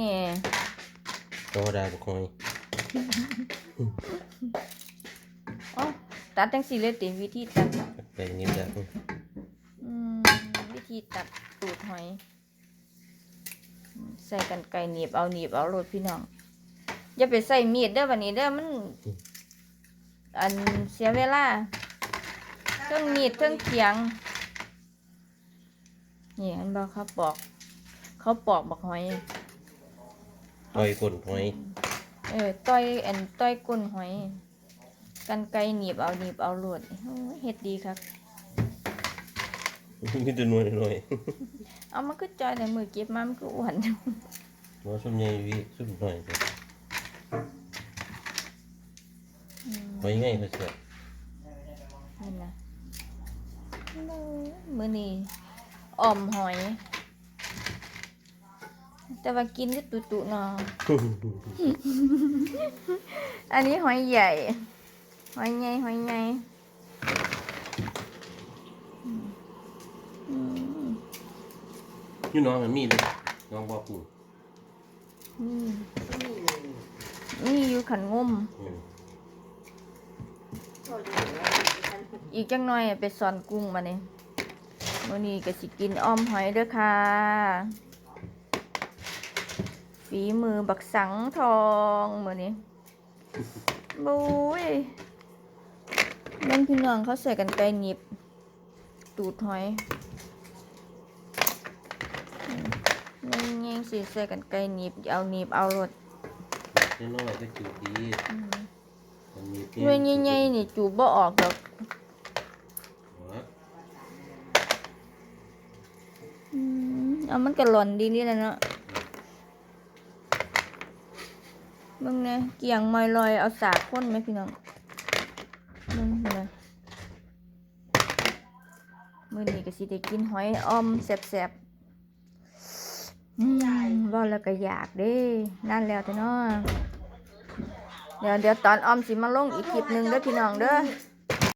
นี่ก็ได้บุกคอยอ๋อตัดจังสี่เลยติวิธีตัดไปเงียบจ้ะอืมวิธีตัดตูดหอยอืมใส่กันไก่หนีบเอาหนีบเอาโลดพี่น้อง อย่าไปใส่มีดเด้อวันนี้เด้อมัน อันเสียเวลาเครื่องมีดเครื่องเขียง นี่อันบอกเขาปอก เขาปอกบักหอย ต่อยก้นหอย เออต้อยอันต้อยก้นหอย กันไกรหนีบเอาหนีบเอาโลดโอ้ยเฮ็ดดีครับ มีแต่หน่วยหน่อยเอามันก็จอยแต่มือเก็บมามันก็อ้วนหัวสุ่มใหญ่วิสุ่มหน่อยจ้ะหอยง่ายเขาเสียนี่นะมือนี่อ่อมหอย แต่ว่ากินก็ตุตุๆเนาะอันนี้หอยใหญ่ หอยใหญ่หอยใหญ่อืมอืมอยู่น้องมันมีเลยน้องบ่ปูนี่นี่อยู่ขันงมอืมอีกจังหน่อยไปสอนกุ้งมาเนี่ยวันนี้ก็สิกินอ้อมหอยเด้อค่ะ ฝีมือบักสังทองมือนี้บุ้ยเล่นพี่น้องเขาใส่กันไกลหนีบตูดหอยเงี้ยเงี้ยสิใส่กันไกลหนีบเอาหนีบเอารถนี่น้อยก็จิ๋วดีมันมีเงี้ยเงี้ยๆนี่จูบบ่ออกดอกหัวอืมเอามันก็หล่อนดีนี่แหละเนาะ มึงเนี่ยเกี่ยงมอยลอยเอาสากพ่นไหมพี่น้องมึงเนี่ยมือนี้ก็สิได้กินหอยอ้อมแสบๆว่าแล้วก็อยากเด้นั่นแล้วแต่เนาะเดี๋ยวเดี๋ยวตอนอ้อมสิมาลงอีกคลิปหนึ่งเด้อพี่น้องเด้อ